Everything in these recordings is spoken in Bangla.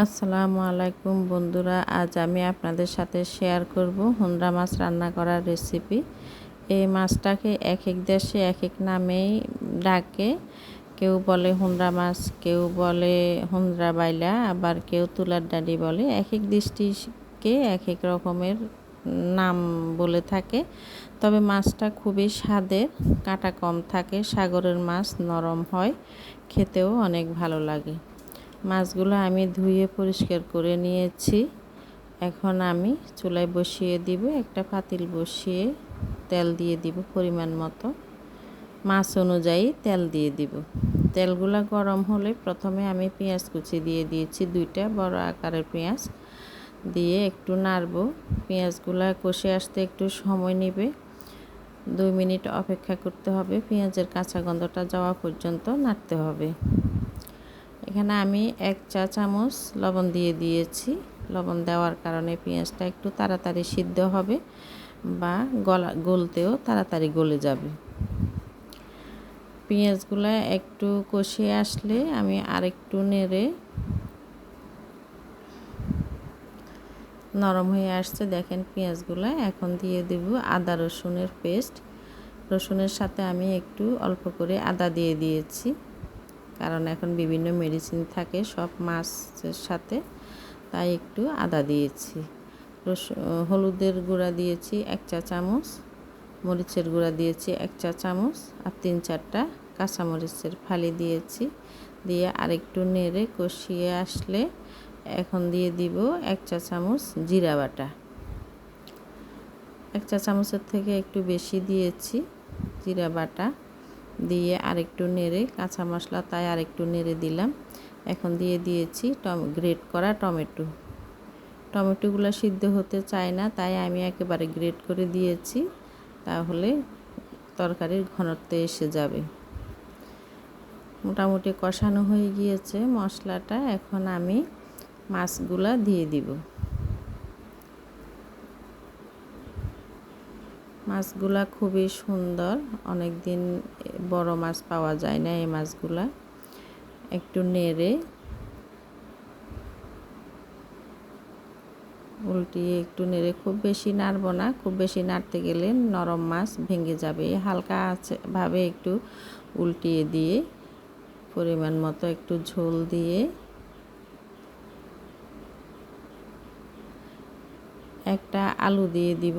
আসসালামু আলাইকুম বন্ধুরা, আজ আমি আপনাদের সাথে শেয়ার করব হুন্ডা মাছ রান্না করার রেসিপি এই মাছটাকে এক এক দেশে এক এক নামেই ডাকে। কেউ বলে হুন্ডা মাছ, কেউ বলে হুন্ডা বাইলা, আবার কেউ তুলার ডাডি বলে। এক এক দৃষ্টিকে এক এক রকমের নাম বলে থাকে। তবে মাছটা খুবই স্বাদের, কাটা কম থাকে, সাগরের মাছ নরম হয়, খেতেও অনেক ভালো লাগে। মাছগুলো আমি ধুয়ে পরিষ্কার করে নিয়েছি। এখন আমি চুলায় বসিয়ে দিব, একটা পাতিল বসিয়ে তেল দিয়ে দিব পরিমাণ মতো। মাছ অনুযায়ী তেল দিয়ে দিব। তেলগুলো গরম হলে প্রথমে আমি পেঁয়াজ কুচি দিয়ে দিয়েছি দুইটা, বড় আকারের পেঁয়াজ। দিয়ে একটু নাড়ব। পেঁয়াজগুলো কষে আসতে একটু সময় নেবে। দুই মিনিট অপেক্ষা করতে হবে। পেঁয়াজের কাঁচা গন্ধটা যাওয়া পর্যন্ত নাড়তে হবে। এখানে আমি এক চা চামচ লবণ দিয়ে দিয়েছি। লবণ দেওয়ার কারণে পেঁয়াজটা একটু তাড়াতাড়ি সিদ্ধ হবে বা গলা, গলতেও তাড়াতাড়ি গলে যাবে। পেঁয়াজগুলো একটু কষিয়ে আসলে আমি আরেকটু নেড়ে নরম হয়ে আসছে। দেখেন পেঁয়াজগুলো এখন দিয়ে দেব আদা রসুনের পেস্ট। রসুনের সাথে আমি একটু অল্প করে আদা দিয়ে দিয়েছি। কারণ এখন বিভিন্ন মেডিসিন থাকে সব মাছের সাথে। তাই একটু আদা দিয়েছি। হলুদের গুঁড়া দিয়েছি এক চা চামচ, মরিচের গুঁড়া দিয়েছি এক চা চামচ আর তিন চারটা কাঁচামরিচের ফালি দিয়েছি। দিয়ে আরেকটু নেড়ে কষিয়ে আসলে এখন দিয়ে দিব এক চা চামচ জিরা বাটা। এক চা চামচের থেকে একটু বেশি দিয়েছি জিরা বাটা। দিয়ে আরেকটু নেড়ে, কাঁচা মশলা তাই আরেকটু নেড়ে দিলাম। এখন দিয়ে দিয়েছি টম, গ্রেট করা টমেটো। টমেটোগুলো সিদ্ধ হতে চায় না, তাই আমি একেবারে গ্রেট করে দিয়েছি। তাহলে তরকারির ঘনত্ব এসে যাবে। মোটামুটি কষানো হয়ে গিয়েছে মশলাটা। এখন আমি মাছগুলা দিয়ে দিব। মাছগুলা খুবই সুন্দর। অনেক দিন বড় মাছ পাওয়া যায় না এই মাছগুলা। একটু নেড়ে উল্টিয়ে একটু নেড়ে, খুব বেশি নাড়বো না, খুব বেশি নাড়তে গেলে নরম মাছ ভেঙে যাবে। হালকা আছে ভাবে একটু উল্টিয়ে দিয়ে পরিমাণ মতো একটু ঝোল দিয়ে একটা আলু দিয়ে দিব।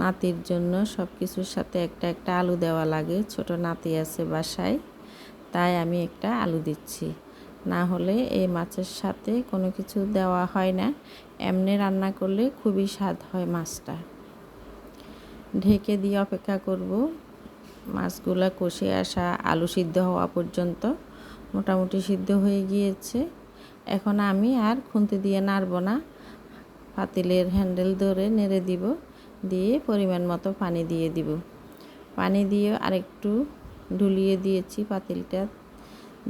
নাতির জন্য সব কিছুর সাথে একটা একটা আলু দেওয়া লাগে। ছোট নাতি আছে বাসায়, তাই আমি একটা আলু দিচ্ছি। না হলে এই মাছের সাথে কোনো কিছু দেওয়া হয় না। এমনি রান্না করলে খুবই স্বাদ হয় মাছটা। ঢেকে দিয়ে অপেক্ষা করব। মাছগুলো কষে আসা আলু সিদ্ধ হওয়া পর্যন্ত মোটামুটি সিদ্ধ হয়ে গিয়েছে। এখন আমি আর খুন্তি দিয়ে নাড়ব না। পাতিলের হ্যান্ডেল ধরে নেড়ে দিব। দিয়ে পরিমাণ মতো পানি দিয়ে দিব। পানি দিয়ে আরেকটু ঢুলিয়ে দিয়েছি পাতিলটা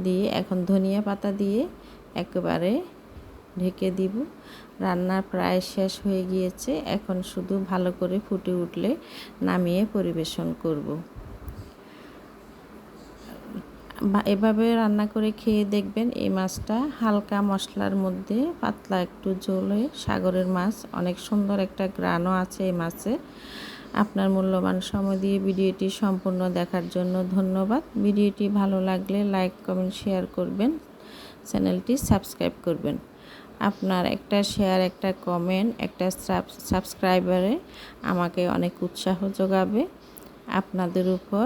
দিয়ে। এখন ধনিয়া পাতা দিয়ে একেবারে ঢেকে দিব। রান্না প্রায় শেষ হয়ে গিয়েছে। এখন শুধু ভালো করে ফুটে উঠলে নামিয়ে পরিবেশন করব। এভাবে রান্না করে খেয়ে দেখবেন এই মাছটা হালকা মশলার মধ্যে পাতলা একটু ঝোলে সাগরের মাছ, অনেক সুন্দর একটা গ্রানও আছে এই মাছে। আপনার মূল্যবান সময় দিয়ে ভিডিওটি সম্পূর্ণ দেখার জন্য ধন্যবাদ। ভিডিওটি ভালো লাগলে লাইক, কমেন্ট, শেয়ার করবেন, চ্যানেলটি সাবস্ক্রাইব করবেন। আপনার একটা শেয়ার, একটা কমেন্ট, একটা সাবস্ক্রাইবারে আমাকে অনেক উৎসাহ যোগাবে। আপনাদের উপর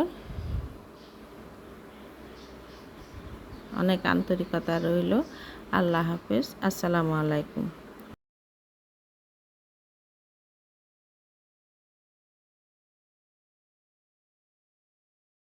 অনেক আন্তরিকতা রইল। আল্লাহ হাফেজ। আসসালামু আলাইকুম।